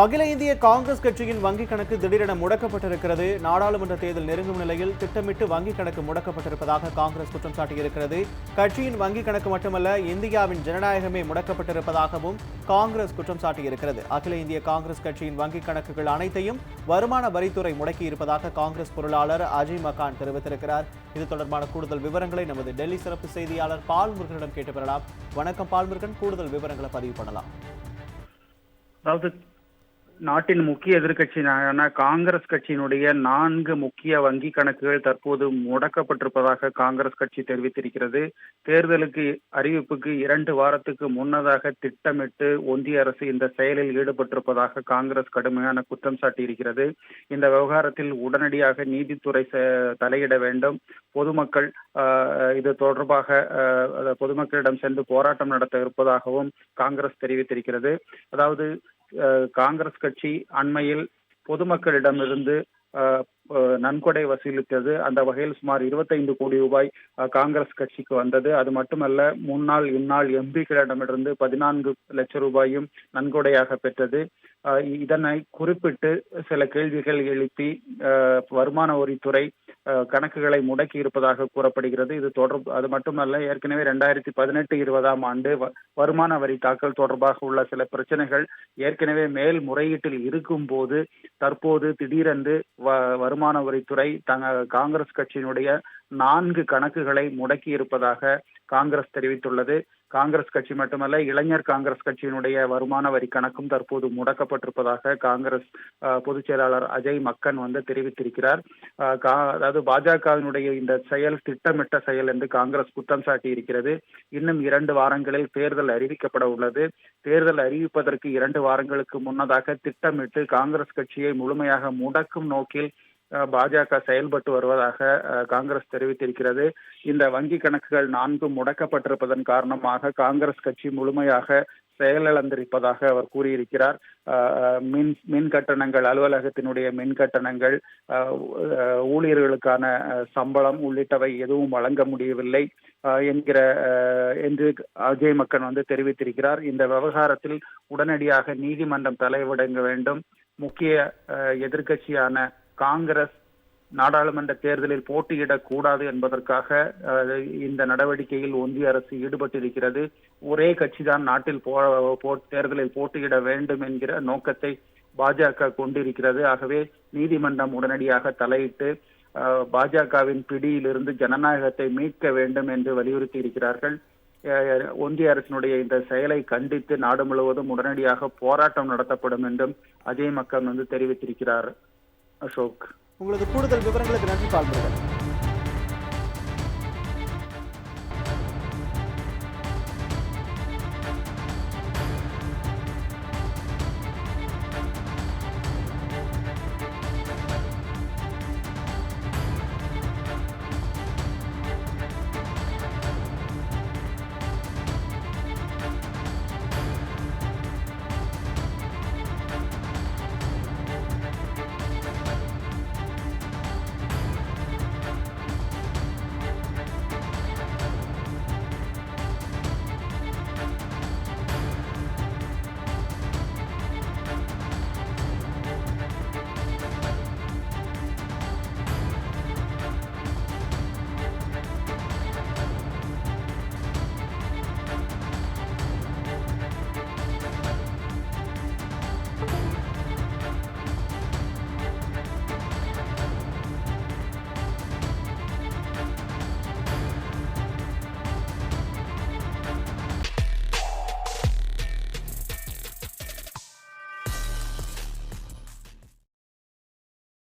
அகில இந்திய காங்கிரஸ் கட்சியின் வங்கிக் கணக்கு திடீரென முடக்கப்பட்டிருக்கிறது. நாடாளுமன்ற தேர்தல் நெருங்கும் நிலையில் திட்டமிட்டு வங்கிக் கணக்கு முடக்கப்பட்டிருப்பதாக காங்கிரஸ் குற்றம் சாட்டியிருக்கிறது. கட்சியின் வங்கிக் கணக்கு மட்டுமல்ல இந்தியாவின் ஜனநாயகமே முடக்கப்பட்டிருப்பதாகவும் காங்கிரஸ் குற்றம் சாட்டியிருக்கிறது. அகில இந்திய காங்கிரஸ் கட்சியின் வங்கிக் கணக்குகள் அனைத்தையும் வருமான வரித்துறை முடக்கியிருப்பதாக காங்கிரஸ் பொருளாளர் அஜய் மகான் தெரிவித்திருக்கிறார். இது தொடர்பான கூடுதல் விவரங்களை நமது டெல்லி சிறப்பு செய்தியாளர் பால்முருகனிடம் கேட்டு பெறலாம். வணக்கம் பால்முருகன் கூடுதல் விவரங்களை பதிவு பண்ணலாம். அதாவது நாட்டின் முக்கிய எதிர்கட்சியான காங்கிரஸ் கட்சியினுடைய நான்கு முக்கிய வங்கி கணக்குகள் தற்போது முடக்கப்பட்டிருப்பதாக காங்கிரஸ் கட்சி தெரிவித்திருக்கிறது. தேர்தலுக்கு அறிவிப்புக்கு இரண்டு வாரத்துக்கு முன்னதாக திட்டமிட்டு ஒன்றிய அரசு இந்த செயலில் ஈடுபட்டிருப்பதாக காங்கிரஸ் கடுமையான குற்றம் சாட்டியிருக்கிறது. இந்த விவகாரத்தில் உடனடியாக நீதித்துறை செ- தலையிட வேண்டும். பொதுமக்கள் ஆஹ், இது தொடர்பாக பொதுமக்களிடம் சென்று போராட்டம் நடத்த இருப்பதாகவும் காங்கிரஸ் தெரிவித்திருக்கிறது. அதாவது காங்கிரஸ் கட்சி அண்மையில் பொதுமக்களிடமிருந்து அஹ், நன்கொடை வசூலித்தது. அந்த வகையில் சுமார் 25 கோடி ரூபாய் அஹ், காங்கிரஸ் கட்சிக்கு வந்தது. அது மட்டுமல்ல முன்னாள் இந்நாள் எம்பிக்களிடமிருந்து பதினான்கு லட்சம் ரூபாயும் நன்கொடையாக பெற்றது. அஹ், இதனை குறிப்பிட்டு சில கேள்விகள் எழுப்பி அஹ், வருமான வரித்துறை கணக்குகளை முடக்கி இருப்பதாக கூறப்படுகிறது. இது தொடர்பு அது மட்டுமல்ல ஏற்கனவே ரெண்டாயிரத்தி பதினெட்டு இருபதாம் ஆண்டு வ- வருமான வரி தாக்கல் தொடர்பாக உள்ள சில பிரச்சனைகள் ஏற்கனவே மேல் முறையீட்டில் இருக்கும் போது தற்போது திடீரென்று வ- வருமான வரித்துறை தங்க காங்கிரஸ் கட்சியினுடைய நான்கு கணக்குகளை முடக்கி இருப்பதாக காங்கிரஸ் தெரிவித்துள்ளது. காங்கிரஸ் கட்சி மட்டுமல்ல இளைஞர் காங்கிரஸ் கட்சியினுடைய வருமான வரி கணக்கும் தற்போது முடக்கப்பட்டிருப்பதாக காங்கிரஸ் அஹ், பொதுச் செயலாளர் அஜய் மக்கன் வந்து தெரிவித்திருக்கிறார். அதாவது பாஜகவினுடைய இந்த செயல் திட்டமிட்ட செயல் என்று காங்கிரஸ் குற்றம் சாட்டி இருக்கிறது இன்னும் இரண்டு வாரங்களில் தேர்தல் அறிவிக்கப்பட உள்ளது. தேர்தல் அறிவிப்பதற்கு இரண்டு வாரங்களுக்கு முன்னதாக திட்டமிட்டு காங்கிரஸ் கட்சியை முழுமையாக முடக்கும் நோக்கில் பாஜக செயல்பட்டு வருவதாக காங்கிரஸ் தெரிவித்திருக்கிறது. இந்த வங்கி கணக்குகள் நான்கும் முடக்கப்பட்டிருப்பதன் காரணமாக காங்கிரஸ் கட்சி முழுமையாக செயலிழந்திருப்பதாக அவர் கூறியிருக்கிறார். மின் மின் கட்டணங்கள் அலுவலகத்தினுடைய மின் கட்டணங்கள் அஹ், அஹ், ஊழியர்களுக்கான சம்பளம் உள்ளிட்டவை எதுவும் வழங்க முடியவில்லை அஹ், என்கிற அஹ், என்று அஜய் மக்கன் வந்து தெரிவித்திருக்கிறார். இந்த விவகாரத்தில் உடனடியாக நீதிமன்றம் தலைவிடங்க வேண்டும். முக்கிய எதிர்கட்சியான எதிர்க்கட்சியான காங்கிரஸ் நாடாளுமன்ற தேர்தலில் போட்டியிடக் கூடாது என்பதற்காக அஹ், இந்த நடவடிக்கையில் ஒன்றிய அரசு ஈடுபட்டிருக்கிறது. ஒரே கட்சிதான் நாட்டில் போ தேர்தலில் போட்டியிட வேண்டும் என்கிற நோக்கத்தை பாஜக கொண்டிருக்கிறது. ஆகவே நீதிமன்றம் உடனடியாக தலையிட்டு அஹ், பாஜகவின் பிடியிலிருந்து ஜனநாயகத்தை மீட்க வேண்டும் என்று வலியுறுத்தி இருக்கிறார்கள் அஹ், ஒன்றிய அரசினுடைய இந்த செயலை கண்டித்து நாடு முழுவதும் உடனடியாக போராட்டம் நடத்தப்படும் என்றும் அஜய் மக்கள் வந்து தெரிவித்திருக்கிறார். அசோக். உங்களது கூடுதல் விவரங்களுக்கு நன்றி பால் முருகன்